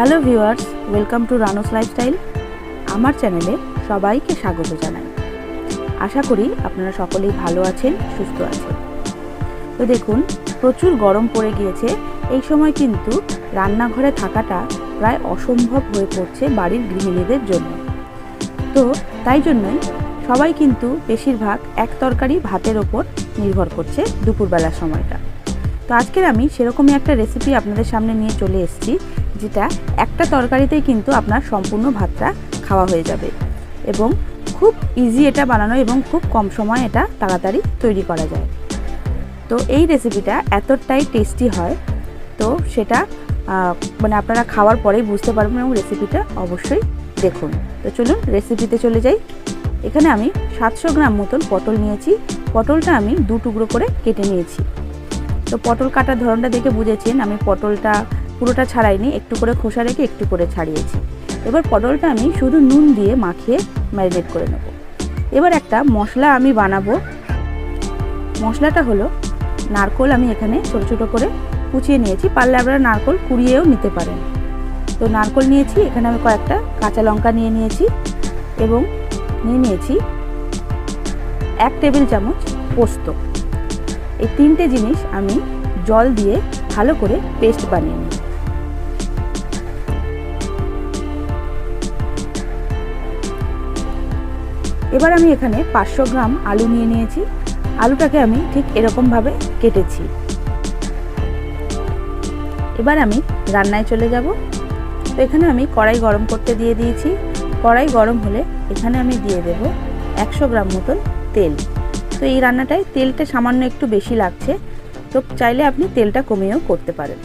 Hello viewers, welcome to Ranu's lifestyle. আমার চ্যানেলে সবাইকে স্বাগত জানাই। আশা করি আপনারা সকলেই ভালো আছেন, সুস্থ আছেন। তো দেখুন, প্রচুর গরম পড়ে গিয়েছে। এই সময় কিন্তু রান্নাঘরে থাকাটা প্রায় অসম্ভব হয়ে পড়ছে বাড়ির গৃহিণীদের জন্য। তো তাই জন্যই সবাই কিন্তু বেশিরভাগ এক তরকারি ভাতের ওপর নির্ভর করছে দুপুরবেলার সময়টা। তো আজকের আমি সেরকমই একটা রেসিপি আপনাদের সামনে নিয়ে চলে এসেছি। যেটা একটা তরকারিতেই কিন্তু আপনার সম্পূর্ণ ভাতটা খাওয়া হয়ে যাবে। এবং খুব ইজি এটা বানানো এবং খুব কম সময় এটা তাড়াতাড়ি তৈরি করা যায়। তো এই রেসিপিটা এতটাই টেস্টি হয়, তো সেটা মানে আপনারা খাওয়ার পরেই বুঝতে পারবেন এবং রেসিপিটা অবশ্যই দেখুন। তো চলুন রেসিপিতে চলে যাই। এখানে আমি সাতশো গ্রাম মতন পটল নিয়েছি। পটলটা আমি দু টুকরো করে কেটে নিয়েছি। তো পটল কাটার ধরনটা দেখে বুঝেছেন, আমি পটলটা পুরোটা ছাড়াইনি, একটু করে খোসা রেখে একটু করে ছাড়িয়েছি। এবার পটলটা আমি শুধু নুন দিয়ে মাখিয়ে ম্যারিনেট করে নেব। এবার একটা মশলা আমি বানাবো। মশলাটা হলো, নারকোল আমি এখানে ছোটো ছোটো করে কুচিয়ে নিয়েছি। পারলে আপনারা নারকোল কুড়িয়েও নিতে পারেন। তো নারকোল নিয়েছি, এখানে আমি কয়েকটা কাঁচা লঙ্কা নিয়ে নিয়েছি এবং নিয়ে নিয়েছি এক টেবিল চামচ পোস্ত। এই তিনটে জিনিস আমি জল দিয়ে ভালো করে পেস্ট বানিয়ে নিই এবার আমি এখানে পাঁচশো গ্রাম আলু নিয়ে নিয়েছি। আলুটাকে আমি ঠিক এরকমভাবে কেটেছি। এবার আমি রান্নায় চলে যাব। তো এখানে আমি কড়াই গরম করতে দিয়ে দিয়েছি। কড়াই গরম হলে এখানে আমি দিয়ে দেব একশো গ্রাম মতন তেল। তো এই রান্নাটায় তেলটা সামান্য একটু বেশি লাগছে। তো চাইলে আপনি তেলটা কমিয়েও করতে পারেন।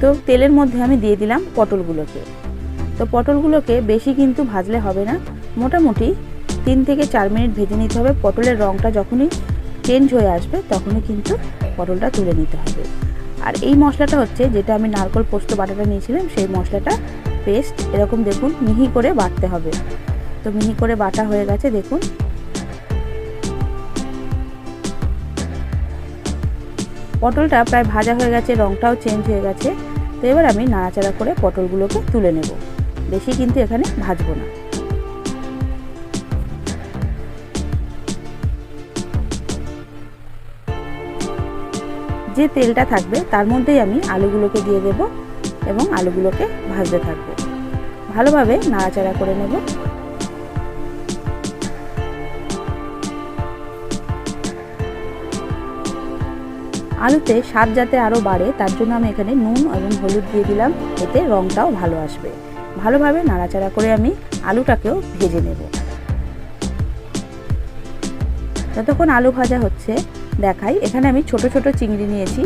তো তেলের মধ্যে আমি দিয়ে দিলাম পটলগুলোকে। তো পটলগুলোকে বেশি কিন্তু ভাজলে হবে না। মোটামুটি তিন থেকে চার মিনিট ভেজে নিতে হবে। পটলের রঙটা যখনই চেঞ্জ হয়ে আসবে, তখনই কিন্তু পটলটা তুলে নিতে হবে। আর এই মশলাটা হচ্ছে, যেটা আমি নারকল, পোস্ত, বাটাটা নিয়েছিলাম, সেই মশলাটা পেস্ট এরকম দেখুন, মিহি করে বাটতে হবে। তো মিহি করে বাটা হয়ে গেছে, দেখুন। পটলটা প্রায় ভাজা হয়ে গেছে রঙটাও চেঞ্জ হয়ে গেছে। তো এবার আমি নাড়াচাড়া করে পটলগুলোকে তুলে নেব। বেশি কিন্তু এখানে ভাজবো না। যে তেলটা থাকবে, তার মধ্যেই আমি আলুগুলোকে দিয়ে দেব এবং আলুগুলোকে ভাজতে থাকব। ভালোভাবে নাড়াচাড়া করে নেব। আলুতে স্বাদ যাতে আরও বাড়ে, তার জন্য আমি এখানে নুন এবং হলুদ দিয়ে দিলাম। এতে রঙটাও ভালো আসবে। ভালোভাবে নাড়াচাড়া করে আমি আলুটাকেও ভেজে নেব। যতক্ষণ আলু ভাজা হচ্ছে দেখাই। এখানে আমি ছোট ছোট চিংড়ি নিয়েছি।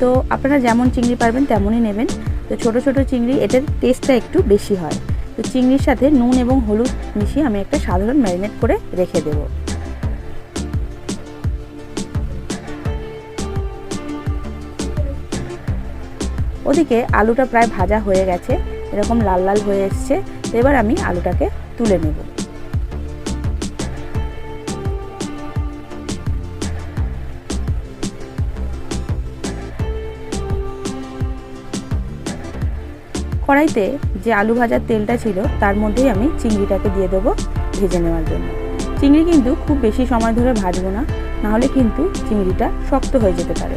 তো আপনারা যেমন চিংড়ি পারবেন তেমনই নেবেন। তো ছোট ছোট চিংড়ি, এটার টেস্টটা একটু বেশি হয়। তো চিংড়ির সাথে নুন এবং হলুদ মিশিয়ে আমি একটা সাধারণ ম্যারিনেট করে রেখে দেবো। ওদিকে আলুটা প্রায় ভাজা হয়ে গেছে। এরকম লাল লাল হয়ে এসছে। এবার আমি আলুটাকে তুলে নেব। কড়াইতে যে আলু ভাজার তেলটা ছিল, তার মধ্যেই আমি চিংড়িটাকে দিয়ে দেবো ভেজে নেওয়ার জন্য। চিংড়ি কিন্তু খুব বেশি সময় ধরে ভাজবো না, নাহলে কিন্তু চিংড়িটা শক্ত হয়ে যেতে পারে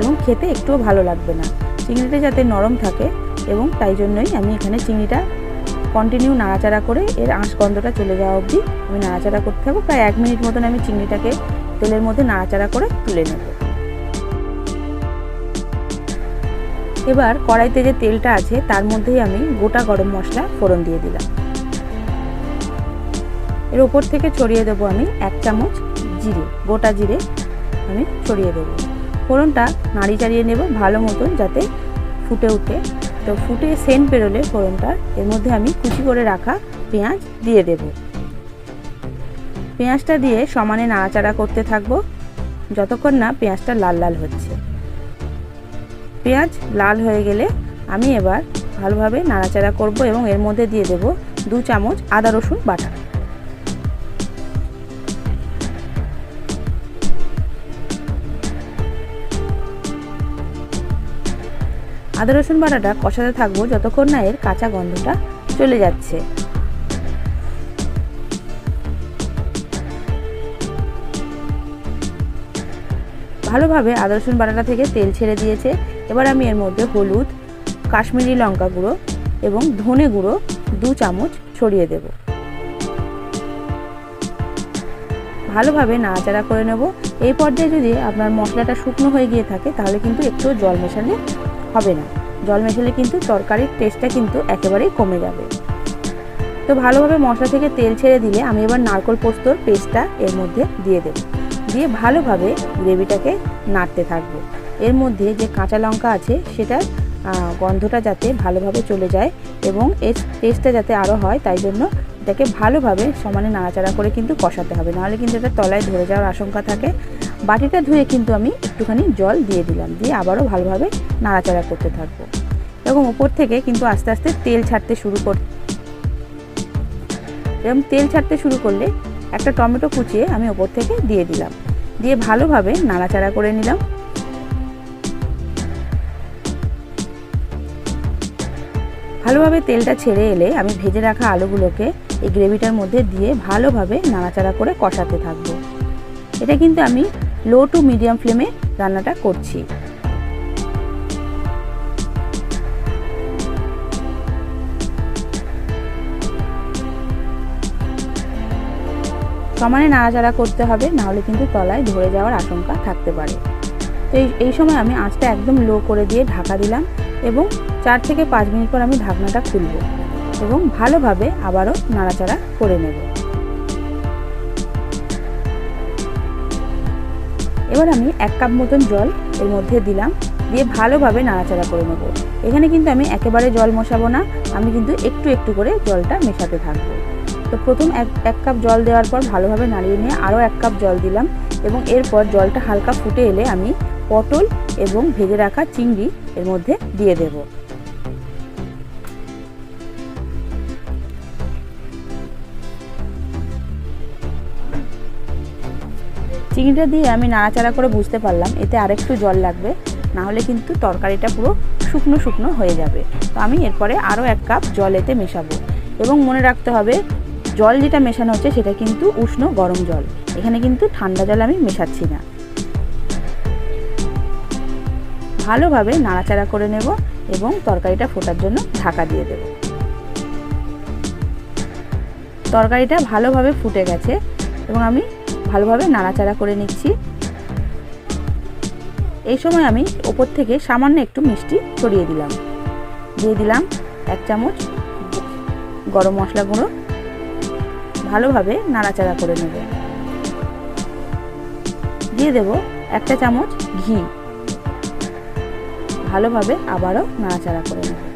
এবং খেতে একটুও ভালো লাগবে না। চিংড়িটা যাতে নরম থাকে এবং তাই জন্যই আমি এখানে চিংড়িটা কন্টিনিউ নাড়াচাড়া করে এর আঁশ গন্ধটা চলে যাওয়া অবধি আমি নাড়াচাড়া করতে থাকব। প্রায় এক মিনিট মতন আমি চিংড়িটাকে তেলের মধ্যে নাড়াচাড়া করে তুলে নেব। এবার কড়াইতে যে তেলটা আছে, তার মধ্যেই আমি গোটা গরম মশলা ফোড়ন দিয়ে দিলাম। এর ওপর থেকে ছড়িয়ে দেবো আমি এক চামচ জিরে, গোটা জিরে আমি ছড়িয়ে দেবো। ফোড়নটা নাড়ি চাড়িয়ে নেব ভালো মতন যাতে ফুটে উঠে। তো ফুটে সেন্ট বেরোলে ফোড়নটার এর মধ্যে আমি কুচি করে রাখা পেঁয়াজ দিয়ে দেব। পেঁয়াজটা দিয়ে সমানে নাড়াচাড়া করতে থাকব, যতক্ষণ না পেঁয়াজটা লাল লাল হচ্ছে। পেঁয়াজ লাল হয়ে গেলে আমি এবার ভালোভাবে নাড়াচাড়া করব এবং এর মধ্যে দিয়ে দেব দু চামচ আদা রসুন বাটা। আদা রসুন বাটাটা কষাতে থাকব যতক্ষণ না এর কাঁচা গন্ধটা চলে যাচ্ছে। ভালোভাবে আদা রসুন বাটাটা থেকে তেল ছেড়ে দিয়েছে। এবার আমি এর মধ্যে হলুদ, কাশ্মীরি লঙ্কা গুঁড়ো এবং ধনে গুঁড়ো দু চামচ ছড়িয়ে দেব। ভালোভাবে নাড়াচাড়া করে নেব। এই পর্যায়ে যদি আপনার মশলাটা শুকনো হয়ে গিয়ে থাকে, তাহলে কিন্তু একটু জল মেশালে হবে না। জল মেশালে কিন্তু তরকারির টেস্টটা কিন্তু একেবারেই কমে যাবে। তো ভালোভাবে মশলা থেকে তেল ছেড়ে দিলে আমি এবার নারকোল পোস্তর পেস্টটা এর মধ্যে দিয়ে দেব। দিয়ে ভালোভাবে গ্রেভিটাকে নাড়তে থাকব। এর মধ্যে যে কাঁচা লঙ্কা আছে, সেটার গন্ধটা যাতে ভালোভাবে চলে যায় এবং এর টেস্টটা যাতে আরও হয়, তাই জন্য এটাকে ভালোভাবে সমানে নাড়াচাড়া করে কিন্তু কষাতে হবে। নাহলে কিন্তু এটা তলায় ধরে যাওয়ার আশঙ্কা থাকে। বাটিটা ধুয়ে কিন্তু আমি একটুখানি জল দিয়ে দিলাম। দিয়ে আবারও ভালোভাবে নাড়াচাড়া করতে থাকব। এবং উপর থেকে কিন্তু আস্তে আস্তে তেল ছাড়তে শুরু কর এরকম তেল ছাড়তে শুরু করলে একটা টমেটো কুচিয়ে আমি ওপর থেকে দিয়ে দিলাম। দিয়ে ভালোভাবে নাড়াচাড়া করে নিলাম। ভালোভাবে তেলটা ছেড়ে এলে আমি ভেজে রাখা আলুগুলোকে এই গ্রেভিটার মধ্যে দিয়ে ভালোভাবে নাড়াচাড়া করে কষাতে থাকব। এটা কিন্তু আমি লো টু মিডিয়াম ফ্লেমে রান্নাটা করছি। সমানে নাড়াচাড়া করতে হবে নাহলে কিন্তু তলায় ধরে যাওয়ার আশঙ্কা থাকতে পারে। তো এই এই সময় আমি আঁচটা একদম লো করে দিয়ে ঢাকা দিলাম এবং চার থেকে পাঁচ মিনিট পর আমি ঢাকনাটা খুলব এবং ভালোভাবে আবারও নাড়াচাড়া করে নেব। এবার আমি এক কাপ মতন জল এর মধ্যে দিলাম, দিয়ে ভালোভাবে নাড়াচাড়া করে নেব। এখানে কিন্তু আমি একেবারে জল মশাবো না, আমি কিন্তু একটু একটু করে জলটা মেশাতে থাকব। তো প্রথম এক এক কাপ জল দেওয়ার পর ভালোভাবে নাড়িয়ে নিয়ে আরও এক কাপ জল দিলাম এবং এরপর জলটা হালকা ফুটে এলে আমি পটল এবং ভেজে রাখা চিংড়ি এর মধ্যে দিয়ে দেব। চিংড়িটা দিয়ে আমি নাড়াচাড়া করে বুঝতে পারলাম, এতে আরেকটু জল লাগবে না হলে কিন্তু তরকারিটা পুরো শুকনো শুকনো হয়ে যাবে। তো আমি এরপরে আরও এক কাপ জল এতে মেশাবো এবং মনে রাখতে হবে, জল যেটা মেশানো হচ্ছে সেটা কিন্তু উষ্ণ গরম জল, এখানে কিন্তু ঠান্ডা জল আমি মেশাচ্ছি না। ভালোভাবে নাড়াচাড়া করে নেব এবং তরকারিটা ফোটার জন্য ঢাকা দিয়ে দেব। তরকারিটা ভালোভাবে ফুটে গেছে এবং আমি ভালোভাবে নাড়াচাড়া করে নিচ্ছি। এই সময় আমি ওপর থেকে সামান্য একটু মিষ্টি ছড়িয়ে দিলাম। দিয়ে দিলাম এক চামচ গরম মশলা গুঁড়ো। ভালোভাবে নাড়াচাড়া করে নেব। দিয়ে দেব একটা চামচ ঘি। ভালোভাবে আবারও নাড়াচাড়া করে নেব।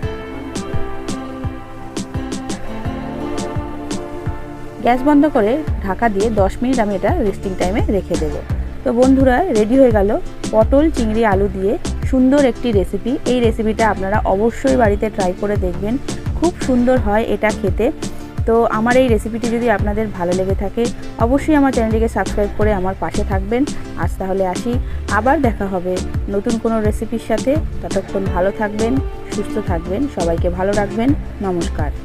গ্যাস বন্ধ করে ঢাকা দিয়ে 10 মিনিট আমি এটা রেস্টিং টাইমে রেখে দেব। তো বন্ধুরা রেডি হয়ে গেল পটল চিংড়ি আলু দিয়ে সুন্দর একটি রেসিপি এই রেসিপিটা আপনারা অবশ্যই বাড়িতে ট্রাই করে দেখবেন। খুব সুন্দর হয় এটা খেতে। তো আমার এই রেসিপিটি যদি আপনাদের ভালো লেগে থাকে, অবশ্যই আমার চ্যানেলটিকে সাবস্ক্রাইব করে আমার পাশে থাকবেন। আজ তাহলে আসি, আবার দেখা হবে নতুন কোনো রেসিপির সাথে। ততক্ষণ ভালো থাকবেন, সুস্থ থাকবেন, সবাইকে ভালো রাখবেন। নমস্কার।